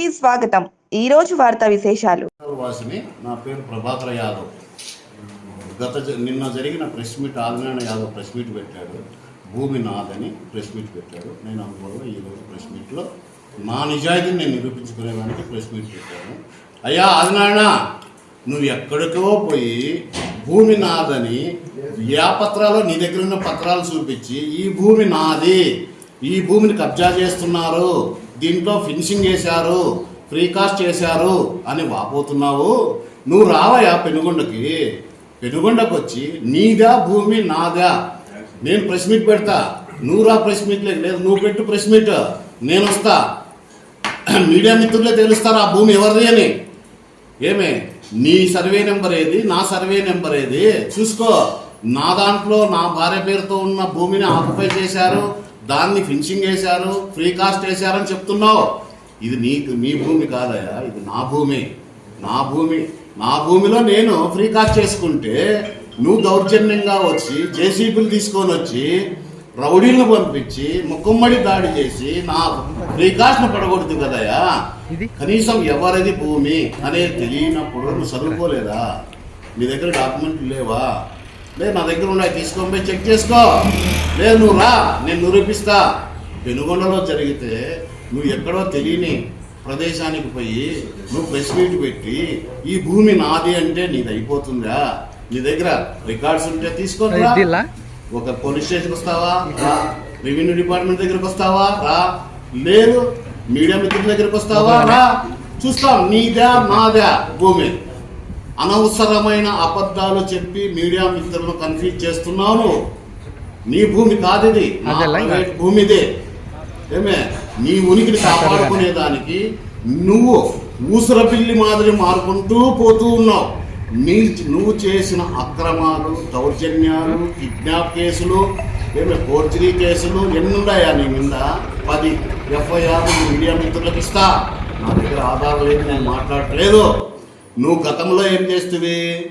కి స్వాగతం. ఈ రోజు వార్తా విశేషాలు. వాసిని నా పేరు ప్రభాకర్ యాదవ్. గత నిన్న జరిగిన press meet Adinarayana Yadav press meet పెట్టాడు. భూమి నాదని ప్రెస్ మీట్ పెట్టాడు. నేను అందువల్ల ఈరోజు ప్రెస్ మీట్లో నా నిజాయితీని నేను నిరూపించుకునేదానికి ప్రెస్ మీట్ పెట్టాను. అయ్యా ఆదినారాయణ నువ్వు ఎక్కడికో పోయి భూమి నాదని ఏ పత్రాలు నీ దగ్గర ఉన్న పత్రాలు చూపించి ఈ భూమి నాది. ఈ భూమిని కబ్జా చేస్తున్నారు. దీంట్లో ఫినిషింగ్ చేశారు ఫ్రీకాస్ట్ చేశారు అని వాపోతున్నావు. నువ్వు రావయ్యా పెనుగొండకి. పెనుగొండకు వచ్చి నీదా భూమి నాదా? నేను ప్రెస్ మీట్ పెడతా. నువ్వు రా ప్రెస్ మీట్ లేదు నువ్వు పెట్టు ప్రెస్ మీట్. నేను వస్తా. మీడియా మిత్రులే తెలుస్తారు ఆ భూమి ఎవరిది అని. ఏమే? నీ సర్వే నెంబర్ ఏది? నా సర్వే నెంబర్ ఏది? చూసుకో. నా దాంట్లో నా భార్య పేరుతో ఉన్న భూమిని ఆక్యుపై చేశారు దాన్ని ఫినిషింగ్ వేశారు ఫ్రీ కాస్ట్ వేశారని చెప్తున్నావు. ఇది నీకు నీ భూమి కాదయా ఇది నా భూమి. నా భూమి నా భూమిలో నేను ఫ్రీ కాస్ట్ చేసుకుంటే నువ్వు దౌర్జన్యంగా వచ్చి జేసీబీలు తీసుకొని వచ్చి రౌడీలను పంపించి ముక్కుమ్మడి దాడి చేసి నా ఫ్రీ కాస్ట్ను పడగొడుతు కదయా కనీసం ఎవరిది భూమి అనేది తెలియనప్పుడు నువ్వు చదువుకోలేదా? నీ దగ్గర డాక్యుమెంట్లు లేవా? లేదు నా దగ్గర ఉన్నాయి తీసుకొని పోయి చెక్ చేసుకో. లేదు నువ్వు రా నేను నిరూపిస్తా. పెనుగొండలో జరిగితే నువ్వు ఎక్కడో తెలియని ప్రదేశానికి పోయి నువ్వు ప్రెస్ మీట్ పెట్టి ఈ భూమి నాది అంటే నీది అయిపోతుందా? నీ దగ్గర రికార్డ్స్ ఉంటే తీసుకొని? ఒక పోలీస్ స్టేషన్ వస్తావా? రా. రెవెన్యూ డిపార్ట్మెంట్ దగ్గరకు వస్తావా? రా. లేదు మీడియా మిత్రుల దగ్గరకు వస్తావా? రా. చూస్తాం నీదా నాదా భూమి. అనవసరమైన అబద్ధాలు చెప్పి మీడియా మిత్రులను కన్ఫ్యూజ్ చేస్తున్నావు నీ భూమి కాదు ఇది నా అదేలా? ప్రైవేట్ భూమిదే. ఏమే? నీ ఉనికిని కాపాడుకునేదానికి నువ్వు ఊసరపిల్లి మాదిరి మారుకుంటూ పోతూ ఉన్నావు. నీ నువ్వు చేసిన అక్రమాలు దౌర్జన్యాలు కిడ్నాప్ కేసులు ఏమే? ఫోర్జరీ కేసులు ఎన్ని ఉన్నాయా నీ మీద? పది ఎఫ్ఐఆర్ మీడియా మిత్రులకు ఇస్తా. నా దగ్గర ఆధారం లేదు నేను మాట్లాడట్లేదు. నువ్వు గతంలో ఏం చేస్తువి?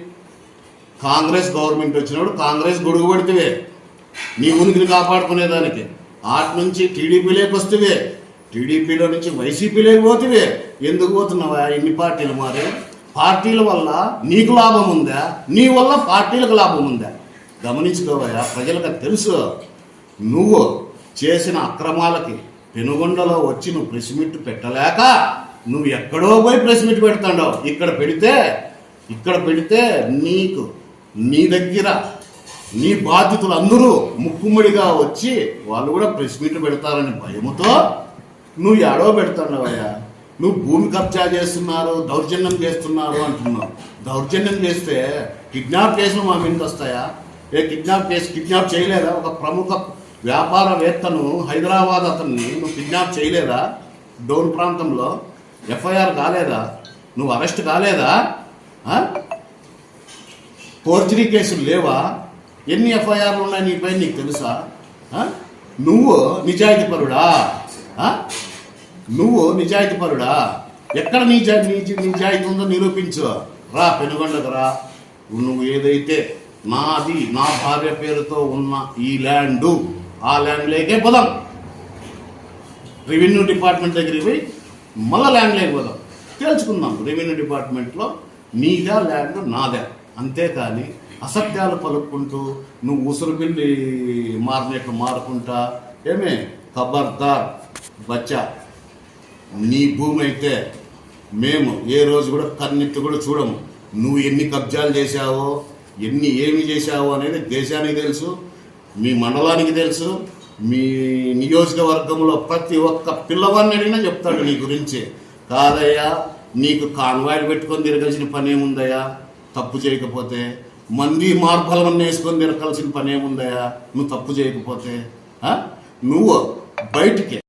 కాంగ్రెస్ గవర్నమెంట్ వచ్చినప్పుడు కాంగ్రెస్ గొడుగు పెడితే నీ ఉనికిని కాపాడుకునేదానికి ఆటి నుంచి టీడీపీలోకి వస్తువే. టీడీపీలో నుంచి వైసీపీలోకి పోతువే. ఎందుకు పోతున్నావా? ఎన్ని పార్టీలు మారే. పార్టీల వల్ల నీకు లాభం ఉందా? నీ వల్ల పార్టీలకు లాభం ఉందా? గమనించుకోవయ్యా ప్రజలకు అది తెలుసు. నువ్వు చేసిన అక్రమాలకి పెనుగొండలో వచ్చి నువ్వు ప్రెస్ మీట్ పెట్టలేక నువ్వు ఎక్కడో పోయి ప్రెస్ మీట్ పెడతాడో ఇక్కడ పెడితే ఇక్కడ పెడితే నీకు నీ దగ్గర నీ బాధితులు అందరూ ముక్కుమ్మడిగా వచ్చి వాళ్ళు కూడా ప్రెస్ మీట్ పెడతారని భయముతో నువ్వు ఎడో పెడుతున్నావయ్యా నువ్వు భూమి కబ్జా చేస్తున్నారు దౌర్జన్యం చేస్తున్నారు అంటున్నావు. దౌర్జన్యం చేస్తే కిడ్నాప్ కేసులు మా మీద వస్తాయా? ఏ కిడ్నాప్ కేసు కిడ్నాప్ చేయలేదా? ఒక ప్రముఖ వ్యాపారవేత్తను హైదరాబాద్ అతన్ని నువ్వు కిడ్నాప్ చేయలేదా? డోన్ ప్రాంతంలో ఎఫ్ఐఆర్ కాలేదా? నువ్వు అరెస్ట్ కాలేదా? ఆ? ఫోర్జరీ కేసులు లేవా? ఎన్ని ఎఫ్ఐఆర్లు ఉన్నాయి నీపై నీకు తెలుసా? నువ్వు నిజాయితీపరుడా నువ్వు నిజాయితీపరుడా ఎక్కడ నిజా నీ నిజాయితీ ఉందో నిరూపించు. రా పెనుగొండకు రా. నువ్వు ఏదైతే నాది నా భార్య పేరుతో ఉన్న ఈ ల్యాండు ఆ ల్యాండ్లోకే పదం. రెవెన్యూ డిపార్ట్మెంట్ దగ్గరికి పోయి మళ్ళీ ల్యాండ్ లేకపోదాం తేల్చుకుందాం. రెవెన్యూ డిపార్ట్మెంట్లో నీదా ల్యాండ్ నాదే? అంతేకాని అసత్యాలు పలుకుంటూ నువ్వు ఉసురు పిల్లి మారినట్లు మారుకుంటా? ఏమే? ఖబర్దార్ బచ్చా నీ భూమి అయితే మేము ఏ రోజు కూడా కన్నెత్తి కూడా చూడము. నువ్వు ఎన్ని కబ్జాలు చేశావో ఎన్ని ఏమి చేశావో అనేది దేశానికి తెలుసు మీ మండలానికి తెలుసు మీ నియోజకవర్గంలో ప్రతి ఒక్క పిల్లవాడిని అడిగినా చెప్తాడు నీ గురించి. కాదయ్యా నీకు కాన్వాయిడ్ పెట్టుకొని తిరగాల్సిన పని ఏముందయ్యా తప్పు చేయకపోతే మంది మార్బలం వేసుకొని తిరగాల్సిన పని ఏముందయ్యా నువ్వు తప్పు చేయకపోతే నువ్వు బయటికి